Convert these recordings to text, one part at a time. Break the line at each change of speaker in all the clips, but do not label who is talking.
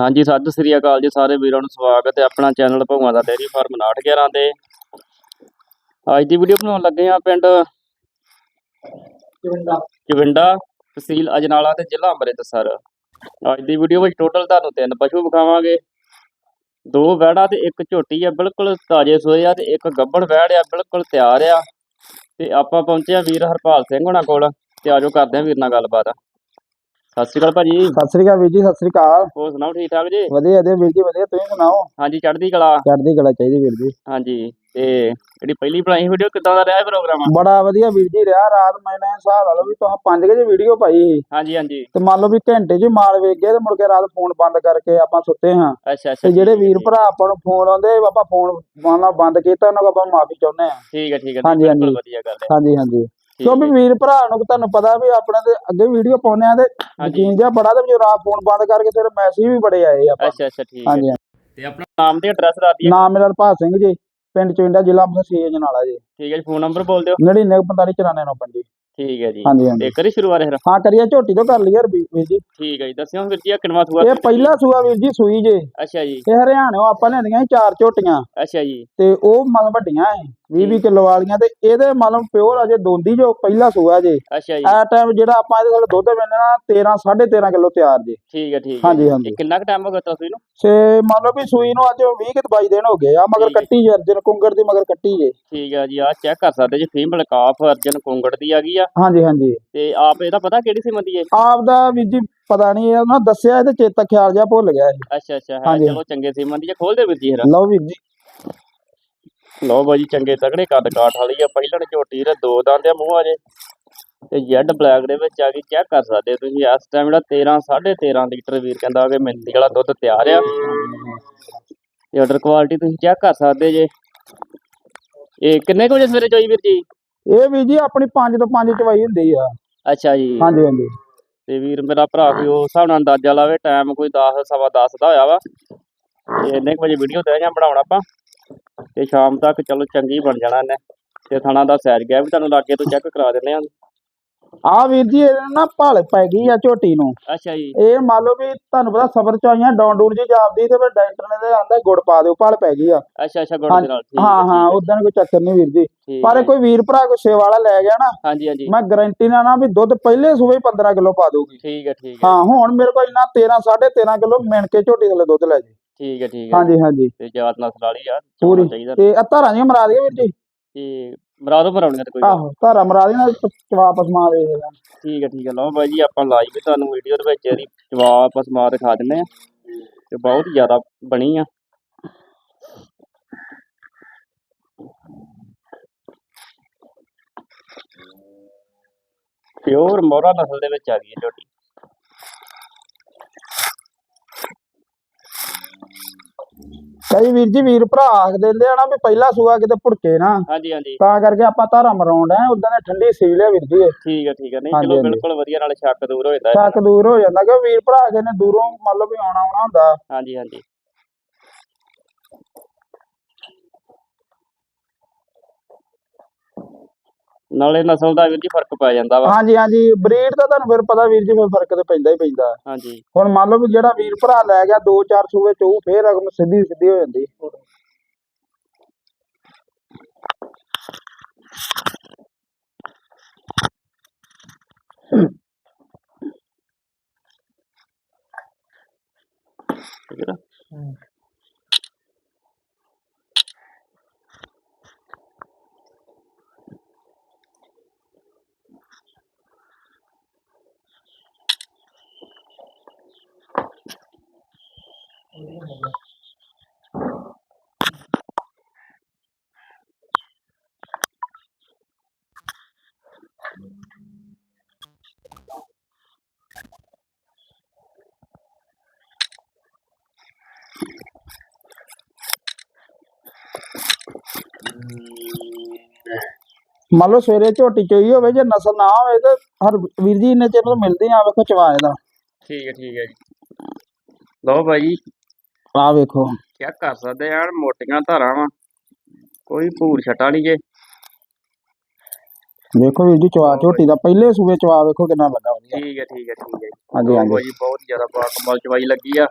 ਹਾਂਜੀ ਸਤਿ ਸ੍ਰੀ ਅਕਾਲ ਜੀ ਸਾਰੇ ਵੀਰਾਂ ਨੂੰ ਸਵਾਗਤ ਹੈ ਆਪਣਾ ਚੈਨਲ ਭਗਵਾਨ ਦਾ ਡੇਅਰੀ ਫਾਰਮ 911 ਤੇ। ਅੱਜ ਦੀ ਵੀਡੀਓ ਬਣਾਉਣ ਲੱਗੇ ਆ ਪਿੰਡ ਚਵਿੰਡਾ ਤਹਿਸੀਲ ਅਜਨਾਲਾ ਤੇ ਜ਼ਿਲ੍ਹਾ ਅੰਮ੍ਰਿਤਸਰ। ਅੱਜ ਦੀ ਵੀਡੀਓ ਵਿੱਚ ਟੋਟਲ ਤੁਹਾਨੂੰ ਤਿੰਨ ਪਸ਼ੂ ਵਿਖਾਵਾਂਗੇ। ਦੋ ਵਹਿੜਾ ਤੇ ਇੱਕ ਝੋਟੀ ਆ ਬਿਲਕੁਲ ਤਾਜ਼ੇ ਸੋਏ ਆ ਤੇ ਇੱਕ ਗੱਭਣ ਵਹਿੜ ਆ ਬਿਲਕੁਲ ਤਿਆਰ ਆ। ਤੇ ਆਪਾਂ ਪਹੁੰਚੇ ਆ ਵੀਰ ਹਰਪਾਲ ਸਿੰਘ ਹੋਣਾ ਕੋਲ ਤੇ ਆਜੋ ਕਰਦੇ ਆ ਵੀਰ ਨਾਲ ਗੱਲਬਾਤ। ਸਤਿ ਸ੍ਰੀ ਅਕਾਲ ਭਾਜੀ।
ਸਤਿ ਸ੍ਰੀ ਅਕਾਲ ਵੀਰ ਜੀ ਸਤਿ ਸ੍ਰੀ ਅਕਾਲ।
ਹੋਰ ਸੁਣਾਓ ਠੀਕ ਠਾਕ ਜੀ?
ਵਧੀਆ ਵਧੀਆ ਵੀਰ ਜੀ ਵਧੀਆ। ਤੁਸੀਂ ਸੁਣਾਓ?
ਹਾਂਜੀ ਚੜ੍ਹਦੀ ਕਲਾ।
ਚੜ੍ਹਦੀ ਕਲਾ ਚਾਹੀਦੀ ਵੀਰ ਜੀ।
ਹਾਂਜੀ ਤੇ ਜਿਹੜੀ ਪਹਿਲੀ ਬਣਾਈ ਵੀਡੀਓ ਕਿੱਦਾਂ ਦਾ ਰਿਹਾ ਪ੍ਰੋਗਰਾਮ
ਬੜਾ ਵਧੀਆ ਵੀਰ ਜੀ ਰਿਹਾ। ਰਾਤ ਮੈਂ ਨਾ ਹਿਸਾਬ ਲਾ ਲਓ ਵੀ ਤੁਸੀਂ 5 ਵਜੇ ਵੀਡੀਓ ਪਾਈ ਸੀ।
ਹਾਂਜੀ ਹਾਂਜੀ।
ਤੇ ਮੰਨ ਲਓ ਵੀ ਘੰਟੇ 'ਚ ਹੀ ਮਾਲ ਵੇਚ ਗਏ ਤੇ ਮੁੜ ਕੇ ਰਾਤ ਫੋਨ ਬੰਦ ਕਰਕੇ ਆਪਾਂ ਸੁੱਤੇ ਹਾਂ।
ਅੱਛਾ ਅੱਛਾ
ਤੇ ਜਿਹੜੇ ਵੀਰ ਭਰਾ ਆਪਾਂ ਨੂੰ ਫੋਨ ਆਉਂਦੇ ਆਪਾਂ ਫੋਨ ਮੰਨ ਲਓ ਬੰਦ ਕੀਤਾ ਉਹਨਾਂ ਕੋਲ ਆਪਾਂ ਮਾਫੀ ਚਾਹੁੰਦੇ ਹਾਂ।
ਠੀਕ ਹੈ ਠੀਕ ਹੈ
ਹਾਂਜੀ,
ਬਿਲਕੁਲ
ਹਾਂਜੀ।
ਵਧੀਆ ਗੱਲ ਹੈ।
ਹਾਂਜੀ ਹਾਂਜੀ। ਕਿਉਂਕਿ ਵੀਰ ਭਰਾ ਨੂੰ ਤੁਹਾਨੂੰ ਪਤਾ ਵੀ ਆਪਣੇ ਤੇ ਅੱਗੇ ਵੀਡੀਓ ਪਾਉਂਦੇ ਆ ਤੇ ਯਕੀਨ ਜਿਹਾ ਬੜਾ ਤੇ ਜੋ ਰਾਤ ਫੋਨ ਬੰਦ ਕਰਕੇ ਫਿਰ ਮੈਸੇਜ ਵੀ ਬੜੇ ਆਏ ਆਪਾਂ।
ਅੱਛਾ ਅੱਛਾ ਠੀਕ ਹੈ।
ਹਾਂਜੀ।
ਤੇ ਆਪਣਾ ਨਾਮ ਤੇ ਐਡਰੈਸ ਦੱਸ ਦਈਏ
ਨਾਮ ਮੇਰਾ ਹਰਪਾਲ ਸਿੰਘ ਜੀ ਪਿੰਡ ਚਵਿੰਡਾ ਜ਼ਿਲ੍ਹਾ ਅੰਮ੍ਰਿਤਸਰ ਜਨਾਲਾ ਜੀ।
ਠੀਕ ਹੈ ਜੀ ਫੋਨ ਨੰਬਰ ਬੋਲ ਦਿਓ।
994594
ਠੀਕ ਹੈ ਜੀ।
ਹਾਂਜੀ ਹਾਂਜੀ।
ਤੇ ਕਰੀ ਸ਼ੁਰੂਆਤ ਫਿਰ?
ਹਾਂ ਕਰੀਏ ਝੋਟੀ ਤੋਂ ਕਰ ਲਈ ਯਾਰ ਵੀਰ ਵੀਰ ਜੀ।
ਠੀਕ ਹੈ ਜੀ ਦੱਸਿਓ ਵੀਰ ਜੀ ਕਿੰਨਵਾਂ ਸੂਆ
ਇਹ ਪਹਿਲਾ ਸੂਆ ਵੀਰ ਜੀ ਸੂਈ ਜੇ।
ਅੱਛਾ ਜੀ।
ਇਹ ਹਰਿਆਣਿਓਂ ਆਪਾਂ ਲੈਂਦੀਆਂ ਸੀ ਚਾਰ ਝੋਟੀਆਂ।
ਅੱਛਾ ਜੀ।
ਤੇ ਉਹ ਮਤਲਬ ਵੱਡੀਆਂ ਐ 20 20 ਕਿਲੋ ਵਾਲੀਆਂ ਤੇ ਇਹਦੇ ਮਤਲਬ ਪਿਓਰ ਅਜੇ ਦੋਂਦੀ ਜੋ ਪਹਿਲਾ ਸੂਆ ਜੇ।
ਅੱਛਾ ਜੀ।
ਆ ਟਾਈਮ ਜਿਹੜਾ ਆਪਾਂ ਇਹਦੇ ਕੋਲ ਦੁੱਧ ਮਿਲਣਾ 13 13.5 ਕਿਲੋ ਤਿਆਰ ਜੇ।
ਠੀਕ ਹੈ ਠੀਕ ਹੈ।
ਹਾਂਜੀ। ਹਾਂਜੀ।
ਕਿੰਨਾ ਕੁ ਟਾਈਮ ਹੋ ਗਿਆ ਤਸਵੀਰ ਨੂੰ?
ਤੇ ਮੰਨ ਲਓ ਵੀ ਸੂਈ ਨੂੰ ਅੱਜ 20 ਕਿ 22 ਦਿਨ ਹੋ ਗਏ ਆ ਮਗਰ। ਕੱਟੀ ਜੇ ਅਰਜਨ ਕੁੰਗੜ ਦੀ ਮਗਰ ਕੱਟੀ ਜੇ।
ਠੀਕ ਹੈ ਜੀ ਆਹ ਚੈੱਕ ਕਰ ਸਕਦੇ ਜੀ ਫੀਮੇਲ ਕਾਫ ਅਰਜਨ ਕੁੰਗੜ ਦੀ ਆ ਗਈ ਆ।
ਹਾਂਜੀ ਹਾਂਜੀ।
ਤੇ ਆਪ ਇਹਦਾ ਪਤਾ ਕਿਹੜੀ ਸੀ ਮੰਦੀ ਹੈ?
ਆਪ ਦਾ ਵੀਰ ਜੀ ਪਤਾ ਨਹੀਂ ਇਹ ਉਹਨਾਂ ਦੱਸਿਆ ਇਹਦੇ ਚੇਤਾ ਖਿਆਲ ਜਿਹਾ ਭੁੱਲ ਗਿਆ ਇਹ।
ਅੱਛਾ ਅੱਛਾ ਹੈ
ਹਾਂਜੀ।
ਚਲੋ ਚੰਗੇ ਸੀ ਮੰਦੀ ਆ ਖੋਲ ਦੇ ਵੀਰ ਜੀ ਫਿਰ।
ਲਓ ਵੀਰ ਜੀ।
ਲਓ ਬਾਜੀ ਚੰਗੇ ਤਗੜੇ ਕੱਦ ਕਾਠ ਵਾਲੀ ਆ ਪਹਿਲਣ ਝੋਟੀ ਦੇ ਦੋ ਦੰਦ ਆ ਮੂੰਹ ਅਜੇ ਤੇ ਜੈਡ ਬਲੈਕ ਦੇ ਵਿੱਚ ਆ ਗਈ ਚੈੱਕ ਕਰ ਸਕਦੇ ਹੋ ਤੁਸੀਂ ਇਸ ਟਾਈਮ ਜਿਹੜਾ 13 13.5 ਲੀਟਰ ਵੀਰ ਕਹਿੰਦਾ ਕਿ ਮਿਲਦੀ ਵਾਲਾ ਦੁੱਧ ਤਿਆਰ ਆ। ਤੇ ਆਰਡਰ ਕੁਆਲਿਟੀ ਤੁਸੀਂ ਚੈੱਕ ਕਰ ਸਕਦੇ ਜੇ। ਇਹ ਕਿੰਨੇ ਕੁ ਵਜੇ ਸਵੇਰੇ ਚੋਈ ਵੀਰ ਜੀ?
ਇਹ ਵੀਰ ਜੀ ਆਪਣੀ 5 ਤੋਂ 5 ਚਵਾਈ ਹੁੰਦੀ ਆ।
ਅੱਛਾ ਜੀ।
ਹਾਂਜੀ ਹਾਂਜੀ।
ਤੇ ਵੀਰ ਮੇਰਾ ਭਰਾ ਕੋਈ ਉਸ ਹਿਸਾਬ ਨਾਲ ਅੰਦਾਜ਼ਾ ਲਾਵੇ ਟਾਈਮ ਕੋਈ 10 ਸਵਾ 10 ਦਾ ਹੋਇਆ ਵਾ। ਤੇ ਇੰਨੇ ਕੁ ਵਜੇ ਵੀਡੀਓ ਤੇ ਜਾਂ ਬਣਾਉਣਾ ਆਪਾਂ। ਤੇ ਸ਼ਾਮ ਤੱਕ ਚਲੋ ਚੰਗੀ ਬਣ ਜਾਣਾ ਇਹਨੇ। ਤੇ ਥਣਾ ਦਾ ਸੈਰ ਗਿਆ ਵੀ ਤੁਹਾਨੂੰ ਲਾਗੇ ਤੋਂ ਚੈੱਕ ਕਰਾ ਦਿੰਦੇ ਆ।
ਆ ਵੀਰ ਜੀ ਇਹ ਨਾ ਭਾਲ ਪੈ ਗਈ ਆ ਝੋਟੀ ਨੂੰ।
ਅੱਛਾ ਜੀ।
ਇਹ ਮੰਨ ਲਓ ਵੀ ਤੁਹਾਨੂੰ ਪਤਾ ਸਬਰ ਚ ਆਈਆਂ ਡੌਣ ਡੂਣ ਜੀ ਜਾਪਦੀ ਤੇ ਫਿਰ ਡਾਕਟਰ ਨੇ ਤੇ ਆਂਦਾ ਗੁੜ ਪਾ ਦਿਓ ਭਾਲ ਪੈ ਗਈ ਆ।
ਅੱਛਾ ਅੱਛਾ ਗੁੜ ਦੇ ਨਾਲ ਠੀਕ
ਹਾਂ
ਹੈ,
ਉਦਾਂ ਕੋਈ ਚੱਕਰ ਨਹੀਂ ਵੀਰ ਜੀ। ਪਰ ਕੋਈ ਵੀਰ ਭਰਾ ਕੋਈ ਸੇਵਾ ਵਾਲਾ ਲੈ ਗਿਆ ਨਾ
ਹਾਂਜੀ ਹਾਂਜੀ।
ਮੈਂ ਗਾਰੰਟੀ ਨਾਲ ਨਾ ਵੀ ਦੁੱਧ ਪਹਿਲੇ ਸੂਬੇ 15 ਕਿਲੋ ਪਾ ਦੂਗੀ
ਠੀਕ ਹੈ ਠੀਕ ਹੈ
ਹਾਂ ਹੁਣ ਮੇਰੇ ਕੋਲ ਇੰਨਾ 13 13.5 ਕਿਲੋ ਮਿਣ ਕੇ ਝੋਟੀ ਥੱਲੇ ਦੁੱਧ ਲੈ ਜੀ।
ਠੀਕ ਹੈ ਠੀਕ ਹੈ
ਹਾਂਜੀ ਹਾਂਜੀ।
ਤੇ ਜਾਤ ਨਸਲ ਵਾਲੀ ਆ
ਪੂਰੀ। ਤੇ ਆ ਧਾਰਾਂ ਦੀਆਂ ਮਰਾ ਦਈਏ ਵੀਰ ਜੀ।
ਤੇ ਮਰਾਦੋ ਮਰਾਉਣੀਆਂ ਤੇ ਕੋਈ ਗੱਲ
ਆਹੋ ਧਾਰਾਂ ਮਰਾ ਦੀਆਂ ਚਵਾ ਪਸਮਾ ਦੇ
ਠੀਕ ਹੈ ਠੀਕ ਹੈ ਲਓ ਬਾਈ ਜੀ ਆਪਾਂ ਲਾਈਵ ਤੁਹਾਨੂੰ ਵੀਡੀਓ ਦੇ ਵਿੱਚ ਇਹਦੀ ਜਵਾਬ ਪਸਮਾ ਦਿਖਾ ਦਿੰਨੇ ਆ। ਤੇ ਬਹੁਤ ਜ਼ਿਆਦਾ ਬਣੀ ਆ। ਪਿਓਰ ਮੋਰਾ ਨਸਲ ਦੇ ਵਿੱਚ ਆ ਗਈ ਹੈ ਝੋਟੀ।
ਕਈ ਵੀਰ ਜੀ ਵੀਰ ਭਰਾ ਆਖ ਦਿੰਦੇ ਆ ਨਾ ਵੀ ਪਹਿਲਾ ਸੂਆ ਕਿਤੇ ਭੁੜਕੇ ਨਾ
ਹਾਂਜੀ ਹਾਂਜੀ
ਤਾਂ ਕਰਕੇ ਆਪਾਂ ਧਾਰਾਂ ਮਰਾਉਂਦੇ ਆ ਉਦਾਂ ਨੇ ਠੰਡੀ ਸੀ ਲਿਆ ਵੀਰ ਜੀ।
ਠੀਕ ਹੈ ਠੀਕ ਹੈ ਨਹੀਂ ਚਲੋ। ਬਿਲਕੁਲ ਵਧੀਆ ਨਾਲ ਸ਼ੱਕ ਦੂਰ ਹੋ ਜਾਂਦਾ।
ਸ਼ੱਕ ਦੂਰ ਹੋ ਜਾਂਦਾ ਕਿ ਵੀਰ ਭਰਾ ਕੇ ਨੇ ਦੂਰੋਂ ਮੰਨ ਲਓ ਵੀ ਆਉਣਾ ਆਉਣਾ ਹੁੰਦਾ
ਹਾਂਜੀ ਹਾਂਜੀ ਨਾਲੇ ਨਸਲ ਦਾ ਵੀਰ ਜੀ ਫ਼ਰਕ ਪੈ ਜਾਂਦਾ ਵਾ।
ਹਾਂਜੀ ਹਾਂਜੀ ਬਰੀਡ ਦਾ ਤੁਹਾਨੂੰ ਫਿਰ ਪਤਾ ਵੀਰ ਜੀ ਫਿਰ ਫ਼ਰਕ ਤੇ ਪੈਂਦਾ ਹੀ ਪੈਂਦਾ।
ਹਾਂਜੀ।
ਹੁਣ ਮੰਨ ਲਓ ਵੀ ਜਿਹੜਾ ਵੀਰ ਭਰਾ ਲੈ ਗਿਆ ਦੋ ਚਾਰ ਸੂਏ ਚ ਉਹ ਫੇਰ ਅਗਮ ਸਿੱਧੀ ਸਿੱਧੀ ਹੋ ਜਾਂਦੀ।
ਠੀਕ ਹੈ
ਮੰਨ ਲਓ ਸਵੇਰੇ ਝੋਟੀ ਚੋਈ ਹੋਵੇ, ਜੇ ਨਸਲ ਨਾ ਹੋਵੇ ਤੇ ਹਰ ਵੀਰ ਜੀ ਇੰਨੇ ਚਿਰ ਤੋਂ ਮਿਲਦੇ ਆ, ਵੇਖੋ ਚਵਾ ਇਹਦਾ।
ਠੀਕ ਹੈ ਠੀਕ ਹੈ ਜੀ। ਲਓ ਭਾਈ।
ਆ ਵੇਖੋ।
ਚੈੱਕ ਕਰ ਸਕਦੇ ਆ ਐਨ ਮੋਟੀਆਂ ਧਾਰਾਂ ਵਾ। ਕੋਈ ਭੂਰ ਛਟਾ ਨਹੀਂ ਜੇ।
ਵੇਖੋ ਵੀਰ ਜੀ ਚਵਾ ਝੋਟੀ ਦਾ ਪਹਿਲੇ ਸੂਏ ਚਵਾ ਵੇਖੋ ਕਿੰਨਾ ਲੱਗਾ ਵਧੀਆ।
ਠੀਕ ਹੈ ਠੀਕ ਹੈ ਠੀਕ ਹੈ। ਜੀ
ਹਾਂਜੀ ਹਾਂਜੀ।
ਭਾਈ ਬਹੁਤ ਜ਼ਿਆਦਾ ਬਾ ਕਮਾਲ ਚਵਾਈ ਲੱਗੀ ਆ।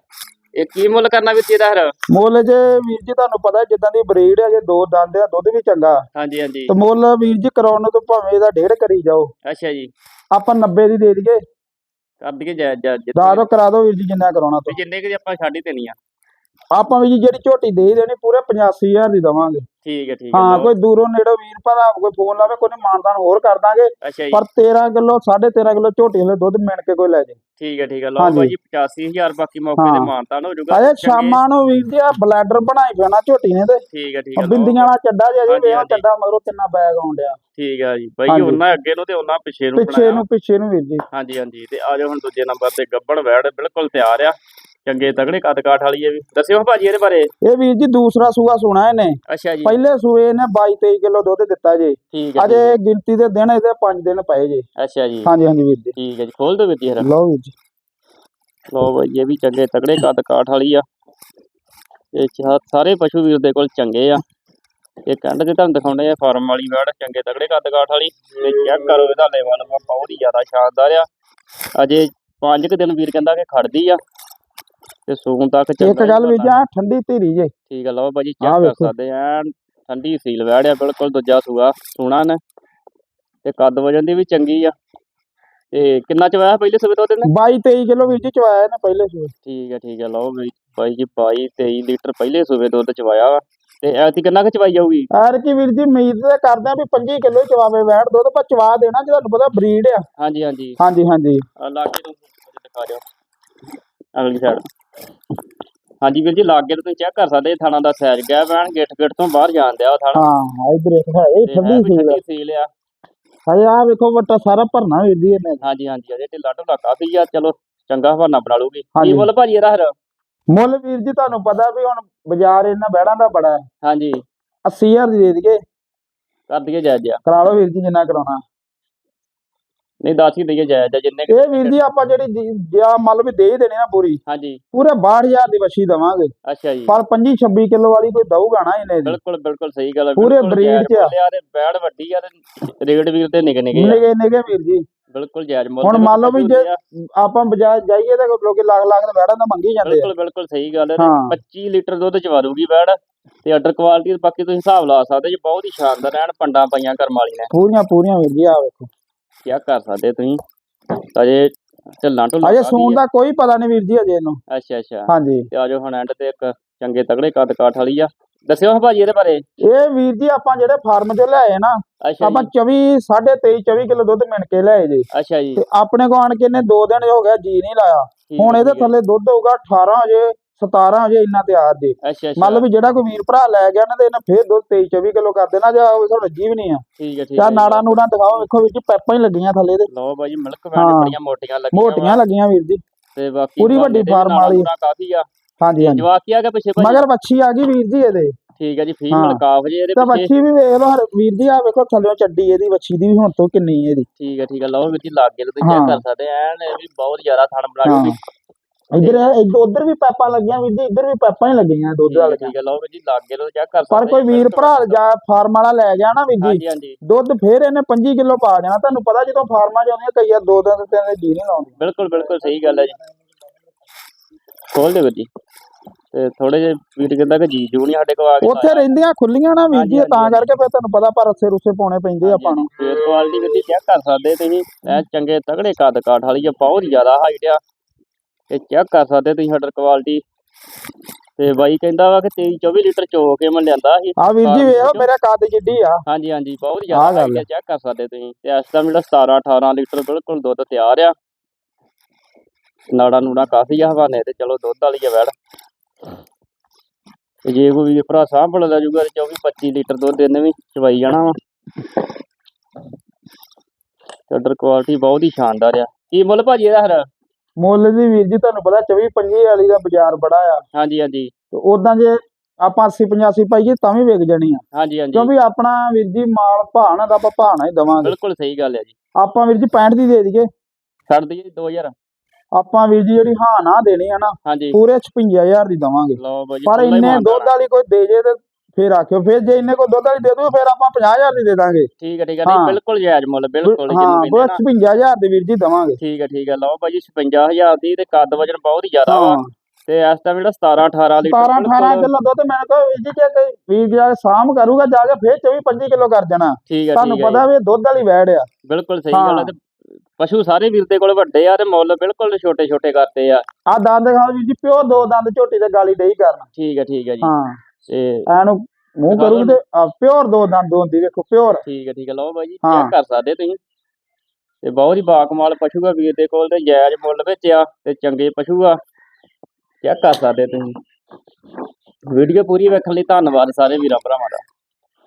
ਇਹ ਕੀ ਮੁੱਲ ਕਰਨਾ ਜੀ ਇਹਦਾ ਫਿਰ?
ਮੁੱਲ ਜੇ ਵੀਰ ਜੀ ਤੁਹਾਨੂੰ ਪਤਾ ਜਿੱਦਾਂ ਦੀ ਬਰੀਡ ਹੈ ਜੇ ਦੋ ਦੰਦ ਆ ਦੁੱਧ ਵੀ ਚੰਗਾ।
ਹਾਂਜੀ ਹਾਂਜੀ।
ਤੇ ਮੁੱਲ ਵੀਰ ਜੀ ਕਰਾਉਣ ਨੂੰ ਤਾਂ ਭਾਵੇਂ ਇਹਦਾ ਡੇਢ ਕਰੀ ਜਾਓ।
ਅੱਛਾ ਜੀ।
ਆਪਾਂ 90 ਦੀ ਦੇ ਦਈਏ।
ਕਰ ਦਈਏ ਜੈ ਜੈ
ਦਾ ਦੋ ਕਰਾ ਦਿਓ ਵੀਰ ਜੀ ਜਿੰਨਾ ਕਰਾਉਣਾ
ਤੇ। ਜਿੰਨੇ ਕਿ ਆਪਾਂ ਛੱਡ ਹੀ ਦੇਣੀ ਆ।
ਆਪਾਂ ਵੀ ਜੀ ਜਿਹੜੀ ਝੋਟੀ ਦੇ ਦੇਣੀ ਪੂਰੇ 85000 ਦੀ ਦਵਾਂਗੇ
ਠੀਕ ਹੈ ਠੀਕ ਹੈ
ਹਾਂ। ਕੋਈ ਦੂਰੋਂ ਨੇੜੋਂ ਵੀਰ ਭਰਾ ਕੋਈ ਫੋਨ ਲਾਵੇ ਕੋਈ ਮਾਨਦਾਨ ਹੋਰ ਕਰ ਦਾਂਗੇ ਪਰ 13 ਕਿਲੋ 13.5 ਕਿਲੋ ਝੋਟੀ ਹਲੇ ਦੁੱਧ ਮਿਣ ਕੇ ਕੋਈ ਲੈ ਜੇ
ਠੀਕ ਹੈ ਠੀਕ ਹੈ ਲਓ
ਹਾਂਜੀ।
ਭਾਈ ਜੀ 85000 ਬਾਕੀ ਮੌਕੇ ਤੇ
ਹਾਂ।
ਮਾਨਤਾਨ ਹੋ ਜਾਊਗਾ
ਅਜੇ ਸ਼ਾਮਾਂ ਨੂੰ ਵੀਰ ਜੀ ਆ ਬਲੈਡਰ ਬਣਾਈ ਪੈਣਾ ਝੋਟੀ ਨੇ ਤੇ
ਠੀਕ ਹੈ ਠੀਕ ਹੈ।
ਬਿੰਦੀਆਂ ਵਾਲਾ ਚੱਡਾ ਜੇ ਅਜੇ। ਚੱਡਾ ਮਗਰੋਂ ਕਿੰਨਾ ਬੈਗ ਆਉਣ ਡਿਆ
ਠੀਕ ਹੈ ਜੀ ਭਾਈ। ਉਹਨਾਂ ਅੱਗੇ ਨੂੰ ਤੇ ਉਹਨਾਂ ਪਿੱਛੇ ਨੂੰ
ਪਿੱਛੇ। ਨੂੰ ਪਿੱਛੇ ਨੂੰ ਵੀਰ ਜੀ
ਹਾਂਜੀ ਹਾਂਜੀ ਤੇ ਆ ਜਾਓ ਹੁਣ ਦੂਜੇ ਨੰਬਰ ਤੇ ਗੱਬਣ ਵੈੜ ਬਿਲਕੁਲ ਤਿਆਰ ਆ ਚੰਗੇ ਤਗੜੇ ਕੱਦ ਕਾਠ ਵਾਲੀ ਹੈ ਵੀ। ਦੱਸਿਓ ਭਾਜੀ ਇਹਦੇ ਬਾਰੇ।
ਇਹ ਵੀਰ ਜੀ ਦੂਸਰਾ ਸੂਆ ਸੁਣਾ ਇਹਨੇ।
ਅੱਛਾ ਜੀ।
ਪਹਿਲੇ ਸੂਏ ਨੇ 22 23 ਕਿਲੋ ਦੁੱਧ ਦਿੱਤਾ ਜੇ।
ਠੀਕ ਹੈ
ਅਜੇ ਗਿਣਤੀ ਦੇ ਦਿਨ ਇਹਦੇ 5 ਦਿਨ ਪਏ ਜੇ।
ਅੱਛਾ ਜੀ।
ਹਾਂਜੀ ਹਾਂਜੀ ਵੀਰ ਜੀ।
ਠੀਕ ਹੈ ਜੀ। ਖੋਲ ਦਿਓ ਵੀਰ ਜੀ
ਲਓ ਵੀਰ ਜੀ।
ਲਓ ਭਾਈ ਇਹ ਵੀ ਚੰਗੇ ਤਗੜੇ ਕੱਦ ਕਾਠ ਵਾਲੀ ਆ। ਇਹ ਸਾਰੇ ਪਸ਼ੂ ਵੀਰ ਦੇ ਕੋਲ ਚੰਗੇ ਆ। ਇਹ ਕੰਡ ਤੇ ਤੁਹਾਨੂੰ ਦਿਖਾਉਂਦੇ ਆ ਫਾਰਮ ਵਾਲੀ ਵੈੜ ਚੰਗੇ ਤਗੜੇ ਕੱਦ ਕਾਠ ਵਾਲੀ। ਤੇ ਚੈੱਕ ਕਰੋ ਇਹਦਾ ਲੈਵਲ ਬਹੁਤ ਹੀ ਜ਼ਿਆਦਾ ਸ਼ਾਨਦਾਰ ਆ। ਅਜੇ 5 ਕੁ ਦਿਨ ਵੀਰ ਕਹਿੰਦਾ ਕਿ ਖੜਦੀ ਆ। ਤੇ ਸੂਣ ਤੱਕ
ਇੱਕ
ਚੰਗਾ ਹੀ
ਗੱਲ ਵੀਰ ਜੀ ਠੰਡੀ ਧੀਰੀ ਜੇ।
ਠੀਕ ਆ ਲਓ ਭਾਜੀ ਚੈੱਕ ਕਰ। ਸਕਦੇ ਆ। ਠੰਡੀ ਸੀਲ ਵੈੜਿਆ ਬਿਲਕੁਲ ਦੂਜਾ ਸੂਆ ਸੋਹਣਾ ਨੇ। ਤੇ ਕੱਦ ਵਜਨ ਦੀ ਵੀ ਚੰਗੀ ਆ। ਤੇ ਕਿੰਨਾ ਚਵਾਇਆ ਪਹਿਲੇ ਸੂਬੇ ਤੋਂ ਦਿਨ
22 23 ਕਿਲੋ ਵੀਰ ਜੀ ਚਵਾਇਆ ਇਹਨੇ ਪਹਿਲੇ ਸੂਏ।
ਠੀਕ ਹੈ ਠੀਕ ਹੈ ਲਓ ਬਈ ਬਾਈ ਜੀ 22 23 ਲੀਟਰ ਪਹਿਲੇ ਸੂਬੇ ਦੁੱਧ ਚਵਾਇਆ ਵਾ। ਤੇ ਐਤੀ ਕਿੰਨਾ ਕੁ ਚਵਾਈ ਜਾਊਗੀ?
ਐਰ ਕੀ ਵੀਰ ਜੀ ਉਮੀਦ ਤੇ ਕਰਦੇ ਆ ਵੀ 25 ਕਿਲੋ ਚਵਾਵੇ ਵੈੜ ਦੁੱਧ ਪਰ ਚਵਾ ਦੇਣਾ ਜੇ ਤੁਹਾਨੂੰ ਪਤਾ ਬਰੀਡ ਆ।
ਹਾਂਜੀ ਹਾਂਜੀ।
ਹਾਂਜੀ ਹਾਂਜੀ।
ਆ ਲਾਗੇ ਤੋਂ ਦਿਖਾ ਦਿਓ। ਅਗਲੀ ਸਾਈਡ ਹਾਂਜੀ ਵੀਰ ਜੀ ਲਾਗੇ ਤੋਂ ਤੁਸੀਂ ਚੈੱਕ ਕਰ ਸਕਦੇ ਥਾਣਾ ਦਾ ਸਾਈਜ਼ ਗਿਆ ਵੈਣ ਗੇਟ ਗੇਟ ਤੋਂ ਬਾਹਰ ਜਾਣ ਦਿਆ ਉਹ ਥਾਣਾ।
ਹਾਂ ਇਧਰ ਇੱਕ ਹੈ ਇਹ
ਤੇ ਹੈ ਵੀ
ਸੀ
ਠੰਡੀ ਸੀਲ ਆ।
ਆ ਵੇਖੋ ਵੱਟਾ ਸਾਰਾ ਭਰਨਾ ਵੀਰ ਜੀ ਇਹਨੇ।
ਹਾਂਜੀ ਹਾਂਜੀ ਅਜੇ ਢਿੱਲਾ ਢੁੱਲਾ ਕਾਫੀ ਆ ਚਲੋ ਚੰਗਾ ਹਵਾਨਾ ਬਣਾ ਲੂਗੀ ਕੀ
ਹਾਂਜੀ।
ਮੁੱਲ ਭਾਜੀ ਇਹਦਾ ਫਿਰ?
ਮੁੱਲ ਵੀਰ ਜੀ ਤੁਹਾਨੂੰ ਪਤਾ ਵੀ ਹੁਣ ਬਾਜ਼ਾਰ ਇਹਨਾਂ ਬੈੜਾਂ ਦਾ ਬੜਾ ਹੈ।
ਹਾਂਜੀ।
80000 ਦੀ ਦੇ ਦਈਏ।
ਕਰ ਦਈਏ ਜਾਇਜ਼ ਜਿਹਾ।
ਕਰਾ ਲਓ ਵੀਰ ਜੀ ਜਿੰਨਾ ਕਰਾਉਣਾ।
ਨਹੀਂ ਦੱਸ ਹੀ ਦਈਏ ਜਾਇਜ਼ ਜਿਹਾ ਜਿੰਨੇ ਕੁ-
ਇਹ ਵੀਰ ਜੀ ਆਪਾਂ ਜਿਹੜੀ ਜਿਆ ਮੰਨ ਵੀ ਦੇ ਹੀ ਦੇਣੀ ਨਾ ਪੂਰੀ
ਹਾਂਜੀ।
ਪੂਰੇ 62000 ਦੀ ਵੱਛੀ ਦਵਾਂਗੇ।
ਅੱਛਾ ਜੀ।
ਪਰ 25 26 ਕਿਲੋ ਵਾਲੀ ਕੋਈ ਦਊਗਾ ਨਾ ਇਹਨੇ। ਦੀ
ਬਿਲਕੁਲ ਬਿਲਕੁਲ ਸਹੀ ਗੱਲ ਹੈ
ਪੂਰੇ breed ਚ ਆ।
ਆ ਤੇ ਬੈੜ ਵੱਡੀ ਆ ਤੇ ਰੇਟ ਵੀਰ ਤੇ ਨਿਕ ਨਿਕੇ ਆ।
ਨਿਗੇ ਨਿਗੇ ਵੀਰ ਜੀ।
ਬਿਲਕੁਲ ਜਾਇਜ਼ ਮੁੱਲ
ਹੁਣ
ਦੇ
ਮੰਨ ਲਓ ਵੀ ਜੇ
ਆ।
ਆਪਾਂ ਬਾਜ਼ਾਰ ਜਾਈਏ ਤਾਂ ਲੋਕੀ ਲੱਖ ਲੱਖ ਦੇ ਬੈੜਾਂ ਦਾ ਮੰਗੀ ਜਾਂਦੇ ਆ।
ਬਿਲਕੁਲ ਬਿਲਕੁਲ ਸਹੀ ਗੱਲ ਹੈ
ਹਾਂ।
25 ਲੀਟਰ ਦੁੱਧ ਚਵਾ ਦੂਗੀ ਬੈੜ ਤੇ ਆਰਡਰ ਕੁਆਲਿਟੀ ਬਾਕੀ ਤੁਸੀਂ ਹਿਸਾਬ ਲਾ ਸਕਦੇ ਜੀ ਬਹੁਤ ਹੀ ਸ਼ਾਨਦਾਰ ਐਨ ਪੰਡਾਂ ਪਾਈਆਂ ਕਰਮ ਵਾਲੀ ਨੇ।
ਪੂਰੀਆਂ ਪੂਰੀਆਂ ਵੀਰ ਜੀ ਆ ਵੇਖੋ।
ਕੀ ਕਰ ਸਕਦੇ ਤੁਸੀਂ? ਅਜੇ ਢਿੱਲਾਂ ਢੁੱਲਾਂ
ਅਜੇ ਸੂਣ। ਦਾ ਕੋਈ ਪਤਾ ਨਹੀਂ ਵੀਰ ਜੀ ਅਜੇ ਇਹਨੂੰ।
ਅੱਛਾ ਅੱਛਾ।
ਹਾਂਜੀ।
ਤੇ ਆਜੋ ਹੁਣ ਐਂਡ ਤੇ ਇੱਕ ਚੰਗੇ ਤਗੜੇ ਕੱਦ ਕਾਠ ਵਾਲੀ ਆ। ਦੱਸਿਓ ਹਾਂ ਭਾਜੀ ਇਹਦੇ ਬਾਰੇ।
ਇਹ ਵੀਰ ਜੀ ਆਪਾਂ ਜਿਹੜੇ ਫਾਰਮ ਚੋਂ ਲਿਆਏ ਨਾ
ਅੱਛਾ
ਆਪਾਂ
ਜੀ
24 23 24 ਕਿਲੋ ਦੁੱਧ ਮਿਣ ਕੇ ਲਿਆਏ ਜੀ।
ਅੱਛਾ ਜੀ।
ਤੇ ਆਪਣੇ ਕੋ ਆਣ ਕੇ ਇਹਨੇ 2 ਦਿਨ ਹੋ ਗਿਆ ਜੀ ਨਹੀਂ ਲਾਇਆ। ਹੁਣ ਇਹਦੇ। ਥੱਲੇ ਦੁੱਧ ਹੋਊਗਾ 18 ਅਜੇ 17 ਅਜੇ ਇੰਨਾ ਤਿਆਰ ਜੀ।
ਅੱਛਾ
ਮੰਨ ਲਓ ਵੀ ਜਿਹੜਾ ਕੋਈ ਵੀਰ ਭਰਾ ਲੈ ਗਿਆ ਨਾ ਤੇ ਇਹਨੇ ਫੇਰ ਦੁੱਧ 23 24 ਕਿਲੋ ਕਰ ਦੇਣਾ ਜਾਂ ਉਹ ਤੁਹਾਡਾ ਜੀਵ ਨਹੀਂ ਆ।
ਠੀਕ ਹੈ ਠੀਕ ਹੈ।
ਨਾੜਾ ਨੂੜਾ ਦਿਖਾਓ ਵੇਖੋ ਜੀ ਪੈਪਾਂ ਹੀ ਲੱਗੀਆਂ ਥੱਲੇ ਦੇ
ਲਓ ਭਾਜੀ ਮਿਲਕ ਵੈਨ। ਬੜੀਆਂ ਮੋਟੀਆਂ ਲੱਗੀਆਂ
ਮੋਟੀਆਂ ਲੱਗੀਆਂ ਵੀਰ ਜੀ।
ਤੇ ਬਾਕੀ
ਪੂਰੀ ਵੱਡੀ ਫਾਰਮ ਵਾਲੀ।
ਕਾਫੀ ਆ।
ਹਾਂਜੀ ਹਾਂਜੀ।
ਜਵਾਕ ਕੀ ਆ ਗਿਆ ਪਿੱਛੇ
ਮਗਰ ਵੱਛੀ ਆ ਗਈ ਵੀਰ ਜੀ ਇਹਦੇ।
ਠੀਕ ਹੈ ਜੀ ਫੀਮੇਲ। ਕਾਫ ਜੀ ਇਹਦੇ
ਤਾਂ
ਪਿੱਛੇ।
ਵੱਛੀ ਵੀ ਵੇਖ ਲਓ ਵੀਰ ਜੀ ਆ ਵੇਖੋ ਥੱਲੇ ਚੱਡੀ ਇਹਦੀ ਵੱਛੀ ਦੀ ਵੀ ਹੁਣ ਤੋਂ ਕਿੰਨੀ ਹੈ ਇਹਦੀ।
ਠੀਕ ਹੈ ਠੀਕ ਹੈ। ਲਓ ਵੀਰ ਜੀ ਲਾਗੇ ਤੋਂ। ਚੈੱਕ ਕਰ ਸਕਦੇ ਐਨ ਇਹ ਵੀ ਬਹੁਤ ਜ਼ਿਆਦਾ ਥਣ ਬਣਾ ਲੂਗੀ
ਇੱਧਰ ਉਧਰ ਵੀ ਪੈਪਾਂ ਲੱਗੀਆਂ ਵੀਰ ਜੀ ਇੱਧਰ ਵੀ ਪੈਪਾਂ ਹੀ ਲੱਗੀਆਂ ਦੁੱਧ ਵਾਲੀਆਂ।
ਹੈ ਲਓ ਵੀਰ ਜੀ ਲਾਗੇ ਤੋਂ ਚੈੱਕ ਕਰ
ਪਰ ਕੋਈ ਵੀਰ। ਭਰਾ ਜਾਂ ਫਾਰਮ ਵਾਲਾ ਲੈ ਗਿਆ ਨਾ ਵੀਰ ਜੀ ਦੁੱਧ ਫੇਰ ਇਹਨੇ 25 ਕਿਲੋ ਪਾ ਜਾਣਾ ਤੁਹਾਨੂੰ ਪਤਾ ਜਦੋਂ ਫਾਰਮਾਂ 'ਚ ਆਉਂਦੀਆਂ ਕਈ ਆ ਦੋ ਦਿਨ ਤੇ ਤਿੰਨ ਦਿਨ ਜੀ ਨਹੀਂ ਲਾਉਂਦੇ
ਬਿਲਕੁਲ ਬਿਲਕੁਲ ਸਹੀ ਗੱਲ ਹੈ ਜੀ। ਖੋਲ ਦੇ ਵੀਰ ਜੀ। ਤੇ ਥੋੜੇ ਜਿਹੇ ਵੀਰ ਕਹਿੰਦਾ ਕਿ ਜੀ ਜੂ ਨਹੀਂ ਸਾਡੇ ਕੋਲ ਆ ਕੇ
ਉੱਥੇ ਰਹਿੰਦੀਆਂ ਖੁੱਲੀਆਂ ਨਾ ਵੀਰ ਜੀ ਤਾਂ ਕਰਕੇ ਫਿਰ ਤੁਹਾਨੂੰ ਪਤਾ ਪਰ ਰੱਸੇ ਰੁੱਸੇ ਪਾਉਣੇ ਪੈਂਦੇ ਆਪਾਂ ਨੂੰ।
ਫੇਸ ਕੁਆਲਿਟੀ ਵੀਰ ਜੀ ਚੈੱਕ ਕਰ ਸਕਦੇ ਤੁਸੀਂ। ਇਹ ਚੰਗੇ ਤਗੜੇ ਕੱਦ ਕਾਠ ਵਾਲੀ ਆ ਬਹੁਤ ਜ਼ਿਆਦਾ ਹਾਈਟ ਆ। ਤੇ ਚੈੱਕ ਕਰ ਸਕਦੇ ਤੁਸੀਂ ਹਡਰ ਕੁਆਲਿਟੀ ਤੇ ਬਾਈ ਕਹਿੰਦਾ ਵਾ ਕਿ 23 24 ਲੀਟਰ ਚੋ ਕੇ ਮੈਂ ਲਿਆਂਦਾ ਸੀ।
ਆ ਵੀਰ ਜੀ ਵੇਖੋ। ਮੇਰਾ ਕੱਦ ਜਿੱਡੀ ਆ।
ਹਾਂਜੀ ਹਾਂਜੀ ਬਹੁਤ ਜ਼ਿਆਦਾ ਆ। ਚੈੱਕ ਕਰ ਸਕਦੇ ਤੁਸੀਂ। ਤੇ ਇਸ ਟਾਈਮ ਜਿਹੜਾ 17 18 ਲੀਟਰ ਬਿਲਕੁਲ ਦੁੱਧ ਤਿਆਰ ਆ। ਨਾੜਾ ਨੂੜਾ ਕਾਫੀ ਆ ਹਵਾਨੇ ਤੇ ਚਲੋ ਦੁੱਧ ਵਾਲੀ ਆ ਵੈੜ ਤੇ ਜੇ ਕੋਈ ਵੀਰ ਭਰਾ ਸਾਂਭਲ ਲੈ ਜੂਗਾ ਤੇ 24 25 ਲੀਟਰ ਦੁੱਧ ਇਹਨੇ ਵੀ ਚਵਾਈ ਜਾਣਾ ਵਾ। ਆਰਡਰ ਕੁਆਲਿਟੀ ਬਹੁਤ ਹੀ ਸ਼ਾਨਦਾਰ ਆ। ਕੀ ਮੁੱਲ ਭਾਜੀ ਇਹਦਾ ਹਰ
ਮੁੱਲ ਦੀ ਵੀਰ ਜੀ ਤੁਹਾਨੂੰ ਪਤਾ 24 25 ਵਾਲੀ ਦਾ ਬਾਜ਼ਾਰ ਬੜਾ ਆ।
ਹਾਂਜੀ ਹਾਂਜੀ।
ਤੇ ਉਦਾਂ ਜੇ ਆਪਾਂ 80 85 ਪਾਈਏ ਤਾਂ ਵੀ ਵਿਕ ਜਾਣੀ ਆ।
ਹਾਂਜੀ ਹਾਂਜੀ।
ਕਿਉਂਕਿ ਆਪਣਾ ਵੀਰ ਜੀ ਮਾਲ ਭਾਣਾ ਦਾ ਆਪਾਂ ਭਾਣਾ ਹੀ ਦਵਾਂਗੇ।
ਬਿਲਕੁਲ ਸਹੀ ਗੱਲ ਹੈ ਜੀ।
ਆਪਾਂ ਵੀਰ ਜੀ 65 ਦੀ ਦੇ ਦਈਏ।
ਛੱਡ ਦਈਏ 2000
ਆਪਾਂ ਵੀਰ ਜੀ ਜਿਹੜੀ ਹਾਂ ਨਾ ਦੇਣੀ ਆ ਨਾ ਪੂਰੇ 56000 ਦੀ ਦਵਾਂਗੇ। ਪਰ ਇੰਨੇ ਦੁੱਧ ਵਾਲੀ ਕੋਈ ਦੇ ਜੇ ਤੇ ਫੇਰ ਆਖਿਓ ਫੇਰ ਜੇ ਇੰਨੇ ਕੋਈ ਦੁੱਧ ਵਾਲੀ ਦੇ ਦੂ ਫੇਰ ਆਪਾਂ 50000 ਦੀ ਦੇ ਦਾਂਗੇ।
ਠੀਕ ਹੈ ਠੀਕ ਹੈ ਨਹੀਂ
ਹਾਂ।
ਬਿਲਕੁਲ ਜਾਇਜ਼ ਮੁੱਲ ਬਿਲਕੁਲ
ਹਾਂ ਬਸ
ਕਹਿੰਦੇ ਨਾ
56000 ਦੀ ਵੀਰ ਜੀ ਦਵਾਂਗੇ।
ਠੀਕ ਹੈ ਠੀਕ ਹੈ ਲਓ ਭਾਜੀ 55000 ਦੀ ਤੇ ਕੱਦ ਵਜਨ ਬਹੁਤ ਹੀ ਜ਼ਿਆਦਾ ਵਾ।
ਹਾਂ।
ਤੇ ਇਸ ਟਾਈਮ ਜਿਹੜਾ 17 18 ਲੀਟਰ
17 18
ਬਿਲਕੁਲ-
ਕਿਲੋ ਦੁੱਧ ਮੈਂ ਕਹਾਂ ਵੀਰ ਜੀ ਜੇ ਕੋਈ ਵੀਰ ਜਾ ਕੇ ਸਾਮ ਕਰੂਗਾ ਜਾ ਕੇ ਫੇਰ 24 25 ਕਿਲੋ ਕਰ ਜਾਣਾ।
ਠੀਕ ਹੈ
ਤੁਹਾਨੂੰ
ਠੀਕ ਹੈ
ਪਤਾ ਵੀ ਇਹ ਦੁੱਧ ਵਾਲੀ ਵੈੜ ਆ।
ਜੀ। ਬਿਲਕੁਲ ਸਹੀ। ਗੱਲ ਹੈ ਤੇ ਪਸ਼ੂ ਸਾਰੇ ਵੀਰ ਦੇ ਕੋਲ ਵੱਡੇ ਆ ਤੇ ਮੁੱਲ ਬਿਲਕੁਲ ਛੋਟੇ ਛੋਟੇ ਕਰਤੇ ਆ।
ਆ ਦੰਦ ਵੀਰ ਜੀ ਪਿਓ ਦੋ ਦੰਦ ਝੋਟੀ ਤੇ ਗਾਲੀ ਡਈ ਕਰਨ।
ਠੀਕ ਹੈ ਠੀਕ ਹੈ ਜੀ।
ਹਾਂ।
ਤੇ
ਐਨੂੰ ਮੂੰਹ ਕਰੂਗੀ ਤੇ ਪਿਓਰ ਦੋ ਦੰਦ ਦੋਂਦੀ ਵੇਖੋ ਪਿਓਰ।
ਠੀਕ ਹੈ ਠੀਕ ਹੈ ਲਓ ਬਾਈ ਜੀ। ਚੈੱਕ ਕਰ ਸਕਦੇ ਤੁਸੀਂ। ਤੇ ਬਹੁਤ ਹੀ ਬਾਕਮਾਲ ਪਸ਼ੂ ਆ ਵੀਰ ਦੇ ਕੋਲ ਤੇ ਜਾਇਜ਼ ਮੁੱਲ ਵਿੱਚ ਆ ਤੇ ਚੰਗੇ ਪਸ਼ੂ ਆ ਚੈੱਕ ਕਰ ਸਕਦੇ ਤੁਸੀਂ। ਵੀਡੀਓ ਪੂਰੀ ਵੇਖਣ ਲਈ ਧੰਨਵਾਦ ਸਾਰੇ ਵੀਰਾਂ ਭਰਾਵਾਂ ਦਾ।